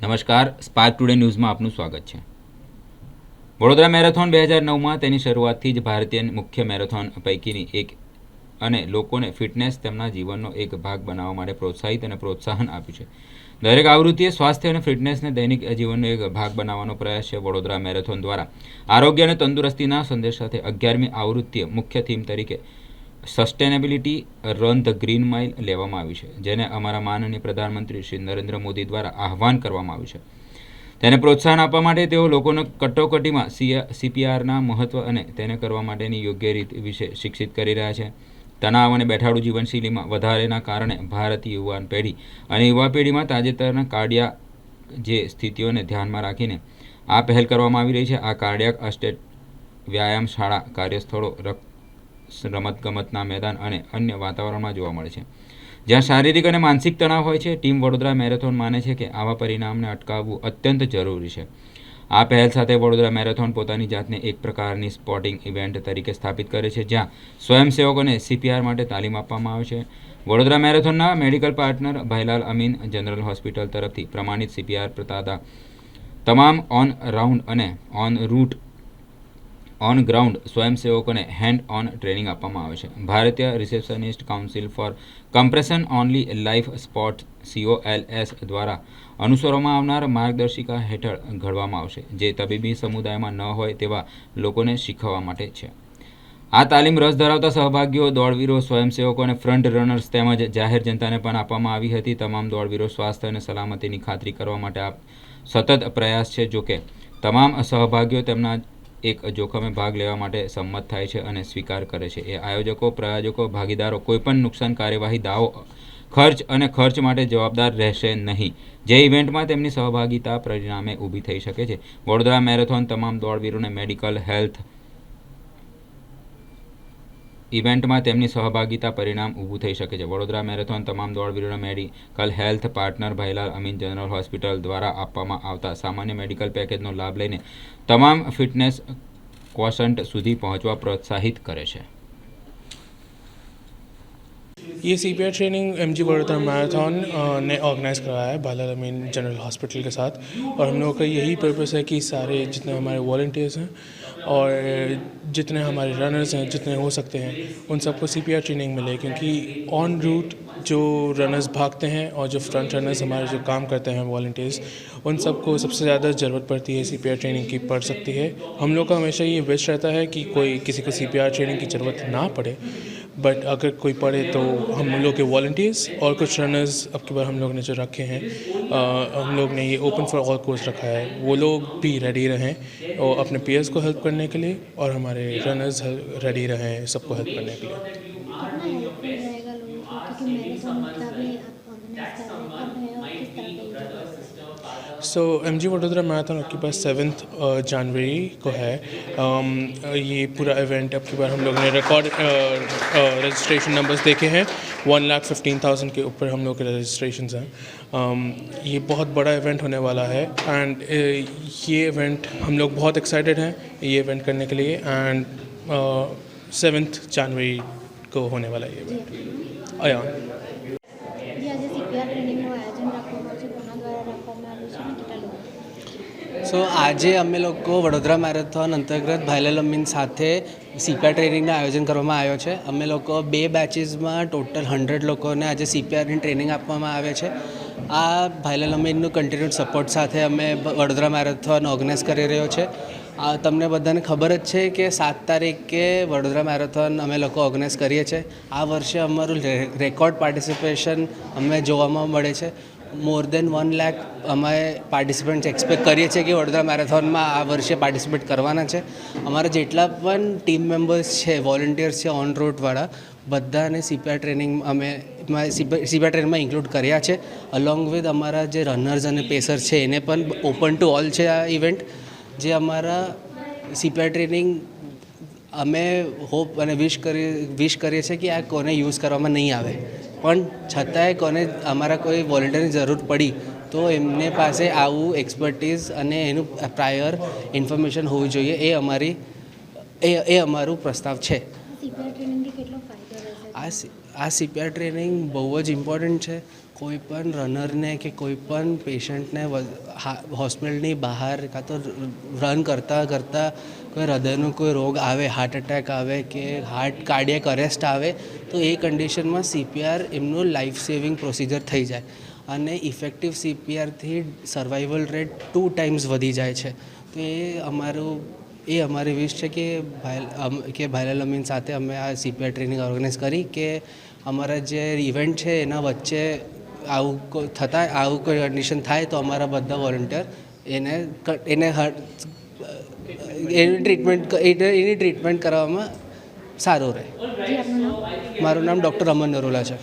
નમસ્કાર spark today ન્યૂઝમાં આપનું સ્વાગત છે. વડોદરા મેરેથોન બે હજાર નવમાં તેની શરૂઆતથી જ ભારતીય મુખ્ય મેરેથોન પૈકીની એક અને લોકોને ફિટનેસ તેમના જીવનનો એક ભાગ બનાવવા માટે પ્રોત્સાહિત અને પ્રોત્સાહન આપ્યું છે. દરેક આવૃત્તિએ સ્વાસ્થ્ય અને ફિટનેસને દૈનિક જીવનનો એક ભાગ બનાવવાનો પ્રયાસ છે વડોદરા મેરેથોન દ્વારા. આરોગ્ય અને તંદુરસ્તીના સંદેશ સાથે અગિયારમી આવૃત્તિએ મુખ્ય થીમ તરીકે sustainability run the green mile લેવામાં આવી છે, જેને અમારા માનનીય પ્રધાનમંત્રી શ્રી નરેન્દ્ર મોદી દ્વારા આહવાન કરવામાં આવ્યું છે. તેને પ્રોત્સાહન આપવા માટે તેઓ લોકોને કટોકટીમાં સીપીઆરના મહત્વ અને તેને કરવા માટેની યોગ્ય રીત વિશે શિક્ષિત કરી રહ્યા છે. તણાવ અને બેઠાડું જીવનશૈલીમાં વધારેના કારણે ભારતીય યુવાન પેઢી અને યુવા પેઢીમાં તાજેતરના કાર્ડિયા જે સ્થિતિઓને ધ્યાનમાં રાખીને આ પહેલ કરવામાં આવી રહી છે. આ કાર્ડિયાક અસ્ટેટ વ્યાયામ શાળા, કાર્યસ્થળો, રક્ત રમતગમતના મેદાન અને અન્ય વાતાવરણમાં જોવા મળે છે. જ્યાં શારીરિક અને માનસિક તણાવ હોય છે, ટીમ વડોદરા મેરેથોન માને છે કે આવા પરિણામને અટકાવવું અત્યંત જરૂરી છે. આ પહેલ સાથે વડોદરા મેરેથોન પોતાની જાતને એક પ્રકારની સ્પોર્ટિંગ ઇવેન્ટ તરીકે સ્થાપિત કરે છે, જ્યાં સ્વયંસેવકોને સીપીઆર માટે તાલીમ આપવામાં આવે છે. Vadodara મેરેથોનના medical partner Bhailal Amin general hospital તરફથી પ્રમાણિત સીપીઆર પ્રતાતા તમામ ઓન રાઉન્ડ અને ઓન રૂટ ઓન ગ્રાઉન્ડ સ્વયંસેવકોને હેન્ડ ઓન ટ્રેનિંગ આપવામાં આવે છે. ભારતીય receptionist council for compression only life support COLS દ્વારા અનુસરવામાં આવનાર માર્ગદર્શિકા હેઠળ ઘડવામાં આવશે, જે તબીબી સમુદાયમાં ન હોય તેવા લોકોને શીખવવા માટે છે. આ તાલીમ રસ ધરાવતા સહભાગીઓ, દોડવીરો, સ્વયંસેવકો અને ફ્રન્ટ રનર્સ તેમજ જાહેર જનતાને પણ આપવામાં આવી હતી. તમામ દોડવીરો સ્વાસ્થ્ય અને સલામતીની ખાતરી કરવા માટે સતત પ્રયાસ છે, જોકે તમામ સહભાગીઓ તેમના એક જોખમે ભાગ લેવા માટે સંમત થાય છે અને સ્વીકાર કરે છે. એ આયોજકો, પ્રાયોજકો, ભાગીદારો કોઈપણ નુકસાન કાર્યવાહી, દાવો, ખર્ચ અને ખર્ચ માટે જવાબદાર રહેશે નહીં. જે ઇવેન્ટમાં તેમની સહભાગિતા પરિણામે ઊભી થઈ શકે છે. વડોદરા મેરેથોન તમામ દોડવીરોને મેડિકલ, હેલ્થ ઇવેન્ટમાં તેમની સહભાગિતા પરિણામ ઊભું થઈ શકે છે. વડોદરા મેરેથોન તમામ દોડવીરોને medical health partner Bhailal Amin general hospital દ્વારા આપવામાં આવતા સામાન્ય મેડિકલ પેકેજનો લાભ લઈને તમામ ફિટનેસ કોસન્ટ સુધી પહોંચવા પ્રોત્સાહિત કરે છે. ये C P R training M G Vadodara marathon ने ऑर्गेनाइज़ करवाया है बाला अमीन जनरल हॉस्पिटल के साथ। और हम लोगों का यही पर्पस है कि सारे जितने हमारे वॉल्टियर्स हैं और जितने हमारे रनर्स हैं, जितने हो सकते हैं, उन सबको सी पी आर ट्रेनिंग मिले। क्योंकि ऑन रूट जो रनर्स भागते हैं और जो फ्रंट रनर्स हमारे जो काम करते हैं वॉल्टियर्स उन सबको सबसे ज़्यादा ज़रूरत पड़ती है सी पी आर ट्रेनिंग की पड़ सकती है। हम लोग का हमेशा ये विश रहता है कि कोई किसी को सी पी आर ट्रेनिंग की ज़रूरत ना पड़े। बट अगर कोई पढ़े तो हम लोग के वॉल्टियर्स और कुछ रनर्स अब के बाद हम लोग ने जो रखे हैं आ, हम लोग ने ये ओपन फॉर ऑल कोर्स रखा है। वो लोग भी रेडी रहें और अपने पेयर्स को हेल्प करने के लिए और हमारे रनर्स रेडी रहें सबको हेल्प करने के लिए कितना हेल्पफुल रहेगा लोगों को क्योंकि मैराथन का भी आप ऑर्गेनाइज कर रहे हैं कब है और किस तरह का इवेंट है so M G Vadodara marathon आपके पास सेवन्थ जनवरी को है। ये पूरा इवेंट आपके बार हम लोग ने रिकॉर्ड रजिस्ट्रेशन नंबर्स देखे हैं। वन लाख फिफ्टीन थाउज़ेंड के ऊपर हम लोग के रजिस्ट्रेशन हैं। ये बहुत बड़ा इवेंट होने वाला है। एंड ये इवेंट हम लोग बहुत एक्साइटेड हैं ये इवेंट करने के लिए। एंड सेवन्थ जनवरी को होने वाला ये इवेंट अयान। સો આજે અમે લોકો વડોદરા મેરેથોન અંતર્ગત ભાઈલાલ અમીન સાથે સીપીઆર ટ્રેનિંગનું આયોજન કરવામાં આવ્યો છે. અમે લોકો બે બેચીસમાં ટોટલ હંડ્રેડ લોકોને આજે સીપીઆરની ટ્રેનિંગ આપવામાં આવે છે. આ ભાઈલાલ અમીનનું કન્ટિન્યુડ સપોર્ટ સાથે અમે વડોદરા મેરેથોન ઓર્ગેનાઇઝ કરી રહ્યો છે. તમને બધાને ખબર જ છે કે સાત તારીખે વડોદરા મેરેથોન અમે લોકો ઓર્ગેનાઇઝ કરીએ છીએ આ વર્ષે અમારું રેકોર્ડ પાર્ટિસિપેશન અમે જોવામાં મળે છે. મોર દેન વન લેખ અમે પાર્ટિસિપન્ટ્સ એક્સપેક્ટ કરીએ છીએ કે વડોદરા મેરેથોનમાં આ વર્ષે પાર્ટિસિપેટ કરવાના છે. અમારા જેટલા પણ ટીમ મેમ્બર્સ છે વોલન્ટિયર્સ છે ઓન રૂટવાળા બધાને સીપીઆર ટ્રેનિંગ અમે સીપીઆર ટ્રેનિંગમાં ઇન્ક્લુડ કર્યા છે. અલોંગ વિથ અમારા જે રનર્સ અને પેસર્સ છે, એને પણ ઓપન ટુ ઓલ છે આ ઇવેન્ટ જે અમારા સીપીઆર ટ્રેનિંગ અમે હોપ અને વિશ કરી વિશ કરીએ છીએ કે આ કોને યુઝ કરવામાં નહીં આવે. પણ છતાંય કોને અમારા કોઈ વોલેન્ટિયરની જરૂર પડી તો એમને પાસે આવું એક્સપર્ટીઝ અને એનું પ્રાયર ઇન્ફોર્મેશન હોવી જોઈએ એ અમારી એ એ અમારું પ્રસ્તાવ છે. આ સી- આ સીપીઆર ટ્રેનિંગ બહુ જ ઇમ્પોર્ટન્ટ છે. કોઈ પણ રનરને કે કોઈ પણ પેશન્ટને હોસ્પિટલની બહાર કાં તો રન કરતાં કરતાં કોઈ હૃદયનો કોઈ રોગ આવે હાર્ટ એટેક આવે કે હાર્ટ કાર્ડિયક અરેસ્ટ આવે, તો એ કન્ડિશનમાં સીપીઆર એમનું લાઈફ સેવિંગ પ્રોસિજર થઈ જાય. અને ઇફેક્ટિવ સીપીઆરથી સર્વાઈવલ રેટ ટુ ટાઈમ્સ વધી જાય છે. તો એ અમારું, એ અમારી વિશ છે કે ભાઈ કે ભાઈલાલ અમીન સાથે અમે આ સીપીઆર ટ્રેનિંગ ઓર્ગેનાઇઝ કરી કે અમારા જે ઇવેન્ટ છે એના વચ્ચે આવું થતાં, આવું કોઈ કન્ડિશન થાય તો અમારા બધા વોલન્ટિયર એને એને એની ટ્રીટમેન્ટ એની ટ્રીટમેન્ટ કરવામાં સારું રહે. મારું નામ ડૉક્ટર અમન નરોલા છે.